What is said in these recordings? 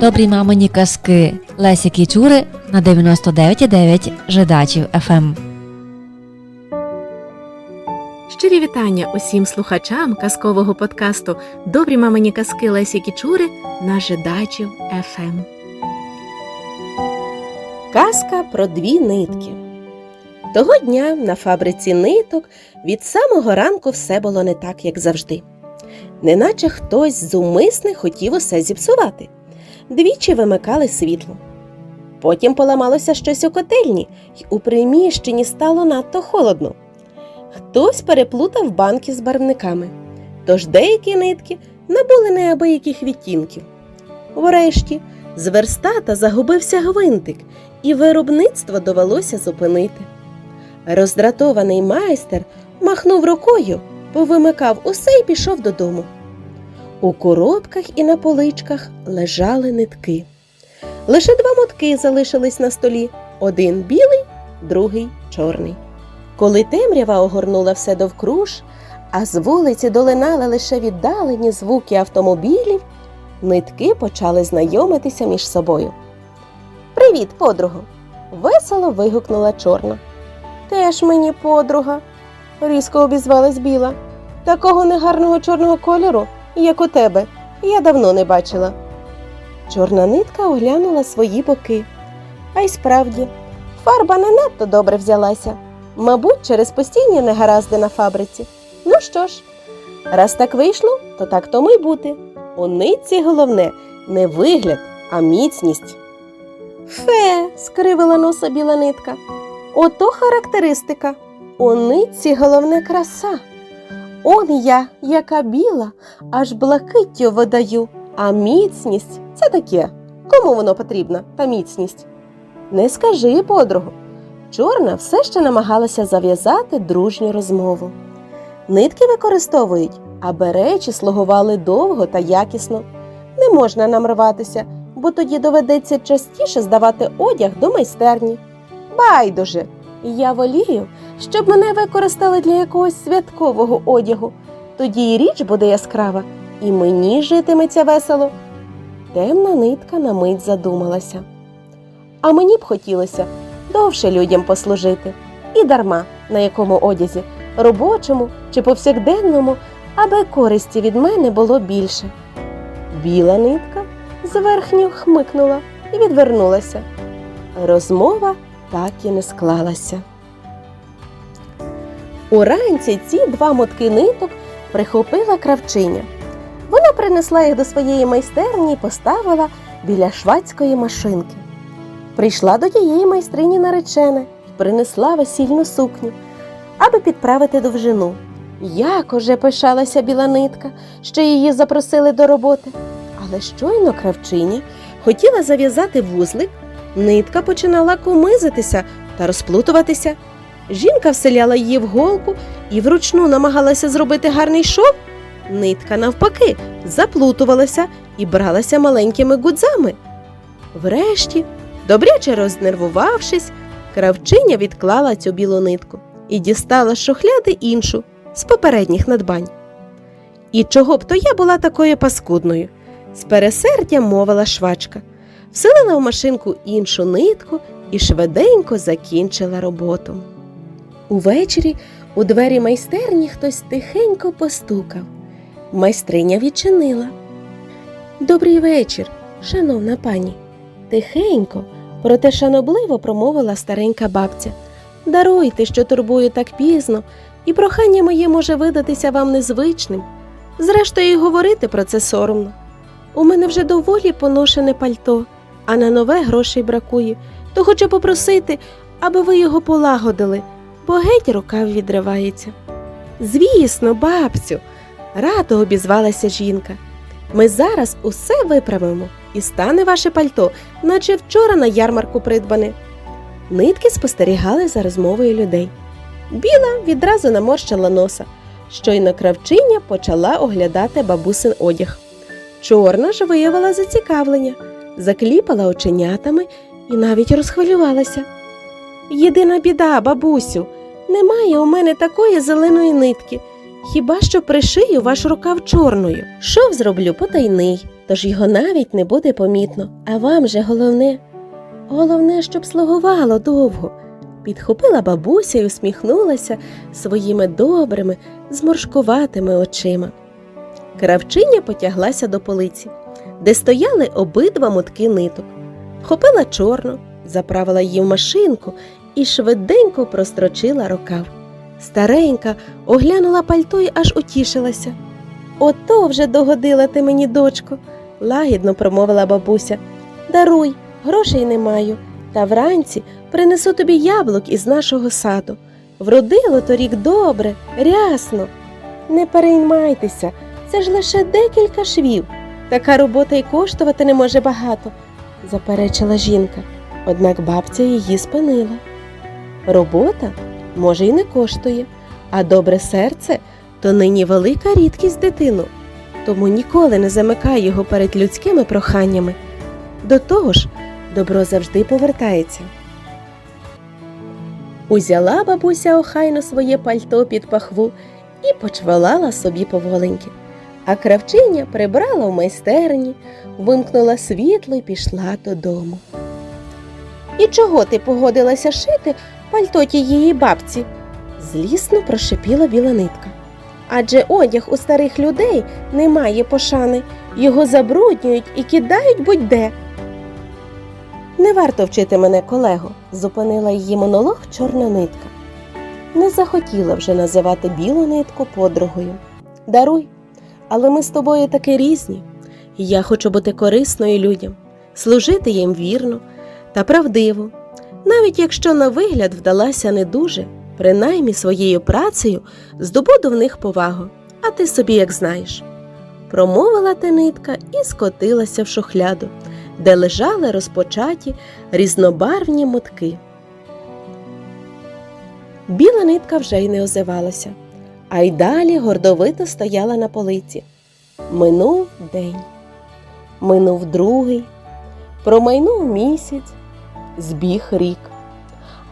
Добрі мамині казки Лесі Кічури на 99,9 Жидачів Ем. ФМ. Щирі вітання усім слухачам казкового подкасту Добрі мамині казки Лесі Кічури на Жидачів ФМ. Казка про дві нитки. Того дня на фабриці ниток від самого ранку все було не так, як завжди. Неначе хтось зумисне хотів усе зіпсувати. Двічі вимикали світло. Потім поламалося щось у котельні, й у приміщенні стало надто холодно. Хтось переплутав банки з барвниками, тож деякі нитки набули неабияких відтінків. Врешті з верстата загубився гвинтик, і виробництво довелося зупинити. Роздратований майстер махнув рукою, повимикав усе і пішов додому. У коробках і на поличках лежали нитки. Лише два мотки залишились на столі: один білий, другий чорний. Коли темрява огорнула все довкруж, а з вулиці долинали лише віддалені звуки автомобілів, нитки почали знайомитися між собою. Привіт, подруго! весело вигукнула чорна. Теж мені подруга, різко обізвалась біла. Такого негарного чорного кольору, як у тебе, я давно не бачила. Чорна нитка оглянула свої боки. А й справді, фарба не надто добре взялася. Мабуть, через постійні негаразди на фабриці. Ну що ж, раз так вийшло, то так тому й бути. У нитці головне не вигляд, а міцність. Фе, скривила носа біла нитка. Ото характеристика. У нитці головне краса. Он я, яка біла, аж блакиттю видаю, а міцність це таке. Кому воно потрібно, та міцність? Не скажи, подругу. Чорна все ще намагалася зав'язати дружню розмову. Нитки використовують, аби речі слугували довго та якісно. Не можна нам рватися, бо тоді доведеться частіше здавати одяг до майстерні. Байдуже, я волію, щоб мене використали для якогось святкового одягу. Тоді і річ буде яскрава, і мені житиметься весело. Темна нитка на мить задумалася. А мені б хотілося довше людям послужити, і дарма на якому одязі, робочому чи повсякденному, аби користі від мене було більше. Біла нитка зверхньо хмикнула і відвернулася. Розмова так і не склалася. Уранці ці два мотки ниток прихопила кравчиня. Вона принесла їх до своєї майстерні і поставила біля швадської машинки. Прийшла до тієї майстрині наречена і принесла весільну сукню, аби підправити довжину. Як уже пишалася біла нитка, що її запросили до роботи. Але щойно кравчиня хотіла зав'язати вузлик, нитка починала комизитися та розплутуватися. Жінка вселяла її в голку і вручну намагалася зробити гарний шов. Нитка, навпаки, заплутувалася і бралася маленькими гудзами. Врешті, добряче рознервувавшись, кравчиня відклала цю білу нитку і дістала з іншу з попередніх надбань. І чого б то я була такою паскудною? З пересердя мовила швачка, вселила в машинку іншу нитку і швиденько закінчила роботу. Увечері у двері майстерні хтось тихенько постукав. Майстриня відчинила. Добрий вечір, шановна пані. Тихенько, проте шанобливо промовила старенька бабця. Даруйте, що турбую так пізно, і прохання моє може видатися вам незвичним. Зрештою, і говорити про це соромно. У мене вже доволі поношене пальто, а на нове грошей бракує, то хочу попросити, аби ви його полагодили, бо геть рукав відривається. Звісно, бабцю, радо обізвалася жінка. Ми зараз усе виправимо і стане ваше пальто, наче вчора на ярмарку придбане. Нитки спостерігали за розмовою людей. Біла відразу наморщила носа. Щойно кравчиня почала оглядати бабусин одяг. Чорна ж виявила зацікавлення, закліпала оченятами і навіть розхвилювалася. Єдина біда, бабусю, немає у мене такої зеленої нитки. Хіба що пришию ваш рукав чорною. Шов зроблю потайний, тож його навіть не буде помітно. А вам же головне, головне, щоб слугувало довго. Підхопила бабуся і усміхнулася своїми добрими, зморшкуватими очима. Кравчиня потяглася до полиці, де стояли обидва мотки ниток. Вхопила чорну, заправила її в машинку і швиденько прострочила рукав. Старенька оглянула пальто і аж утішилася. Ото вже догодила ти мені, дочко, лагідно промовила бабуся. Даруй, грошей не маю, та вранці принесу тобі яблук із нашого саду. Вродило торік добре, рясно. Не переймайтеся, це ж лише декілька швів. Така робота й коштувати не може багато, заперечила жінка. Однак бабця її спинила. Робота, може, й не коштує, а добре серце то нині велика рідкість дитину, тому ніколи не замикай його перед людськими проханнями. До того ж, добро завжди повертається. Узяла бабуся охайно своє пальто під пахву і почвалала собі поволеньки. А кравчиня прибрала в майстерні, вимкнула світло і пішла додому. І чого ти погодилася шити пальто тієї бабці? злісно прошипіла біла нитка. Адже одяг у старих людей не має пошани, його забруднюють і кидають будь-де. Не варто вчити мене, колего, зупинила її монолог чорна нитка. Не захотіла вже називати білу нитку подругою. Даруй, але ми з тобою таки різні. Я хочу бути корисною людям, служити їм вірно та правдиво, навіть якщо на вигляд вдалася не дуже, принаймні своєю працею здобуду в них повагу, а ти собі як знаєш. Промовила ти нитка і скотилася в шухляду, де лежали розпочаті різнобарвні мотки. Біла нитка вже й не озивалася, а й далі гордовито стояла на полиці. Минув день, минув другий, промайнув місяць, збіг рік.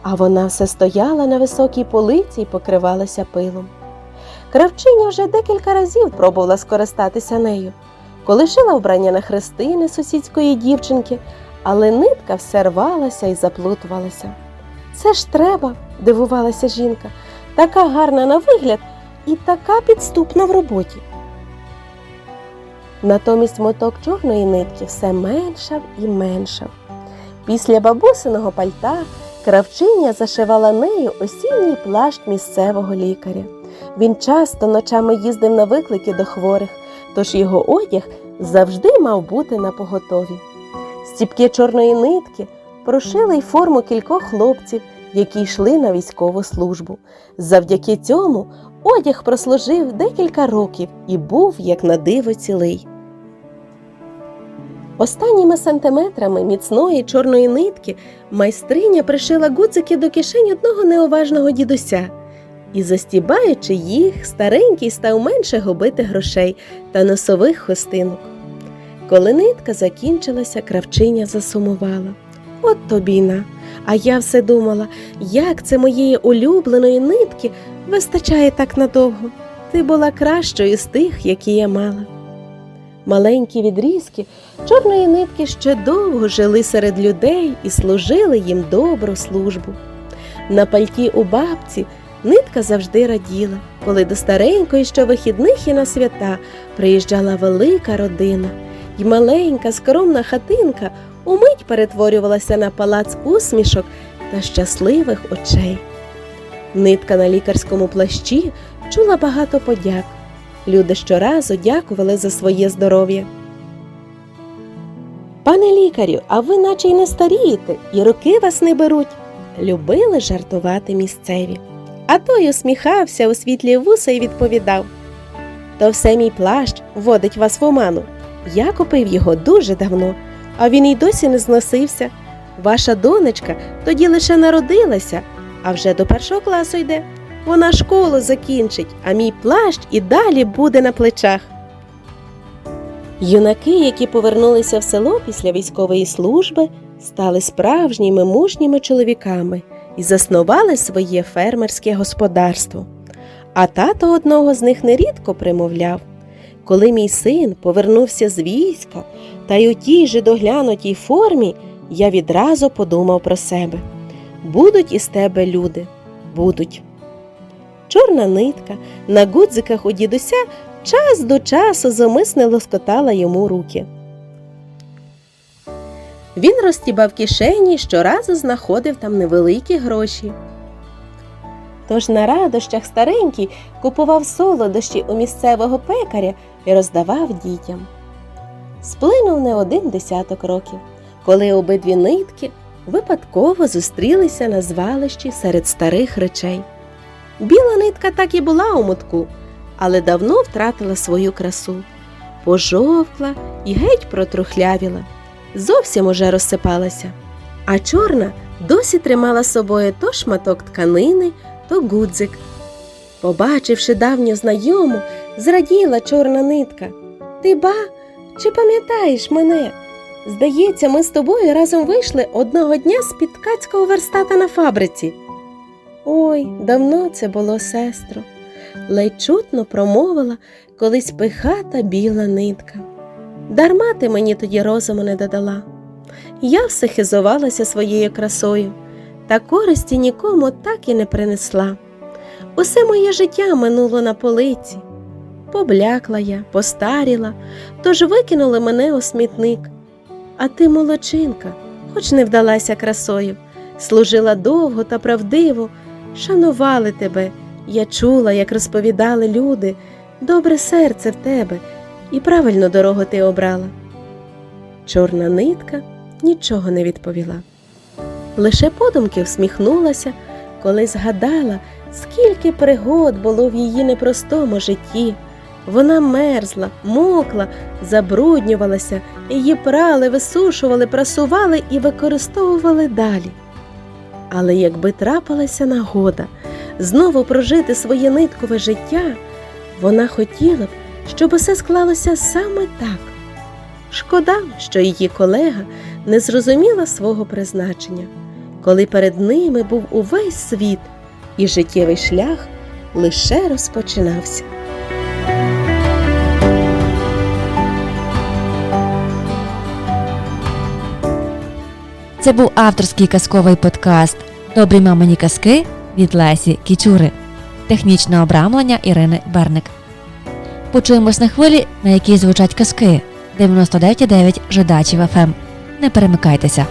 А вона все стояла на високій полиці і покривалася пилом. Кравчиня вже декілька разів пробувала скористатися нею, коли шила вбрання на хрестини сусідської дівчинки, але нитка все рвалася і заплутувалася. Це ж треба, дивувалася жінка, така гарна на вигляд і така підступна в роботі. Натомість моток чорної нитки все меншав і меншав. Після бабусиного пальта кравчиня зашивала нею осінній плащ місцевого лікаря. Він часто ночами їздив на виклики до хворих, тож його одяг завжди мав бути на поготові. Стіпки чорної нитки прошили й форму кількох хлопців, які йшли на військову службу. Завдяки цьому одяг прослужив декілька років і був, як на диво, цілий. Останніми сантиметрами міцної чорної нитки майстриня пришила гудзики до кишень одного неуважного дідуся. І, застібаючи їх, старенький став менше губити грошей та носових хустинок. Коли нитка закінчилася, кравчиня засумувала. От тобі на. А я все думала, як це моєї улюбленої нитки вистачає так надовго. Ти була кращою з тих, які я мала. Маленькі відрізки чорної нитки ще довго жили серед людей і служили їм добру службу. На пальті у бабці нитка завжди раділа, коли до старенької щовихідних і на свята приїжджала велика родина, і маленька скромна хатинка умить перетворювалася на палац усмішок та щасливих очей. Нитка на лікарському плащі чула багато подяк. Люди щоразу дякували за своє здоров'я. Пане лікарю, а ви наче й не старієте, і роки вас не беруть. Любили жартувати місцеві. А той усміхався у світлі вуса і відповідав То все мій плащ вводить вас в оману. Я купив його дуже давно, а він і досі не зносився. Ваша донечка тоді лише народилася, а вже до першого класу йде. Вона школу закінчить, а мій плащ і далі буде на плечах. Юнаки, які повернулися в село після військової служби, стали справжніми мужніми чоловіками і заснували своє фермерське господарство. А тато одного з них нерідко примовляв Коли мій син повернувся з війська, та й у тій же доглянутій формі, я відразу подумав про себе. Будуть із тебе люди, будуть. Чорна нитка на гудзиках у дідуся час до часу зумисне лоскотала йому руки. Він розтібав кишені і щоразу знаходив там невеликі гроші. Тож на радощах старенький купував солодощі у місцевого пекаря і роздавав дітям. Сплинув не один десяток років, коли обидві нитки випадково зустрілися на звалищі серед старих речей. Біла нитка так і була у мотку, але давно втратила свою красу, пожовкла і геть протрухлявіла, зовсім уже розсипалася. А чорна досі тримала собою то шматок тканини, то гудзик. Побачивши давню знайому, зраділа чорна нитка. Ти ба, чи пам'ятаєш мене? Здається, ми з тобою разом вийшли одного дня з під ткацького верстата на фабриці. Ой, давно це було, сестро, ледь чутно промовила колись пихата біла нитка. Дарма ти мені тоді розуму не додала. Я все хизувалася своєю красою, та користі нікому так і не принесла. Усе моє життя минуло на полиці. Поблякла я, постаріла, тож викинули мене у смітник. А ти, молодчинка, хоч не вдалася красою, служила довго та правдиво, шанували тебе. Я чула, як розповідали люди, добре серце в тебе, і правильну дорогу ти обрала. Чорна нитка нічого не відповіла. Лише подумки всміхнулася, коли згадала, скільки пригод було в її непростому житті. Вона мерзла, мокла, забруднювалася, її прали, висушували, прасували і використовували далі. Але якби трапилася нагода знову прожити своє ниткове життя, вона хотіла б, щоб усе склалося саме так. Шкода, що її колега не зрозуміла свого призначення, коли перед ними був увесь світ, і життєвий шлях лише розпочинався. Це був авторський казковий подкаст Добрі мамині казки від Лесі Кічури. Технічне обрамлення Ірини Берник. Почуємось на хвилі, на якій звучать казки 99,9 Жидачів ФМ. Не перемикайтеся.